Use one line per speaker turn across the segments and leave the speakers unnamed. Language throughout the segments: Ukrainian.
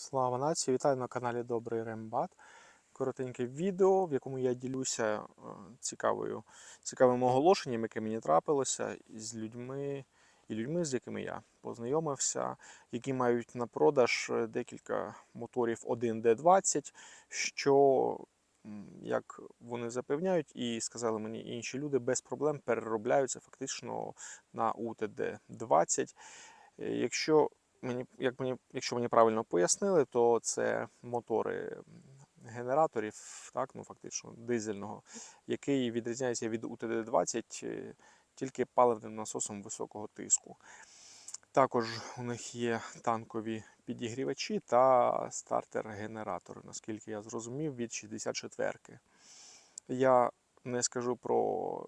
Слава нації! Вітаю на каналі Добрий Рембат. Коротеньке відео, в якому я ділюся е, цікавою, цікавим оголошенням, яке мені трапилося, з людьми і людьми, з якими я познайомився, які мають на продаж е, декілька моторів 1D20, що, як вони запевняють, і сказали мені інші люди, без проблем переробляються фактично на УТД-20. Е, Якщо мені, як мені, якщо мені правильно пояснили, то це мотори генераторів, так, ну фактично дизельного, який відрізняється від УТД-20 е, тільки паливним насосом високого тиску. Також у них є танкові підігрівачі та стартер-генератори, наскільки я зрозумів, від 64-ки. Я не скажу про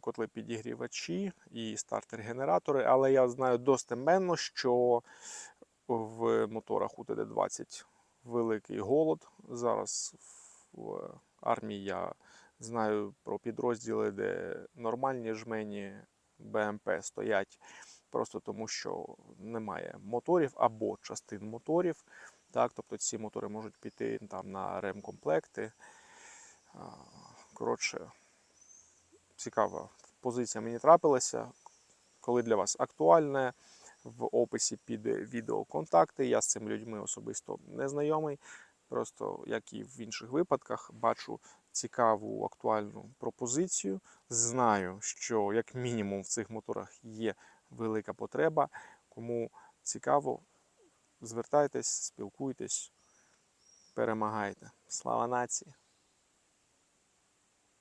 котли підігрівачі і стартер-генератори, але я знаю достеменно, що в моторах УТД-20 великий голод. Зараз в армії я знаю про підрозділи, де нормальні жмені БМП стоять просто тому, що немає моторів або частин моторів. Так, тобто ці мотори можуть піти там на ремкомплекти. Коротше, цікава позиція мені трапилася. Коли для вас актуальне, в описі під відео контакти. Я з цими людьми особисто не знайомий. Просто, як і в інших випадках, бачу цікаву актуальну пропозицію. Знаю, що як мінімум в цих моторах є велика потреба. Кому цікаво, звертайтесь, спілкуйтесь, перемагайте. Слава нації!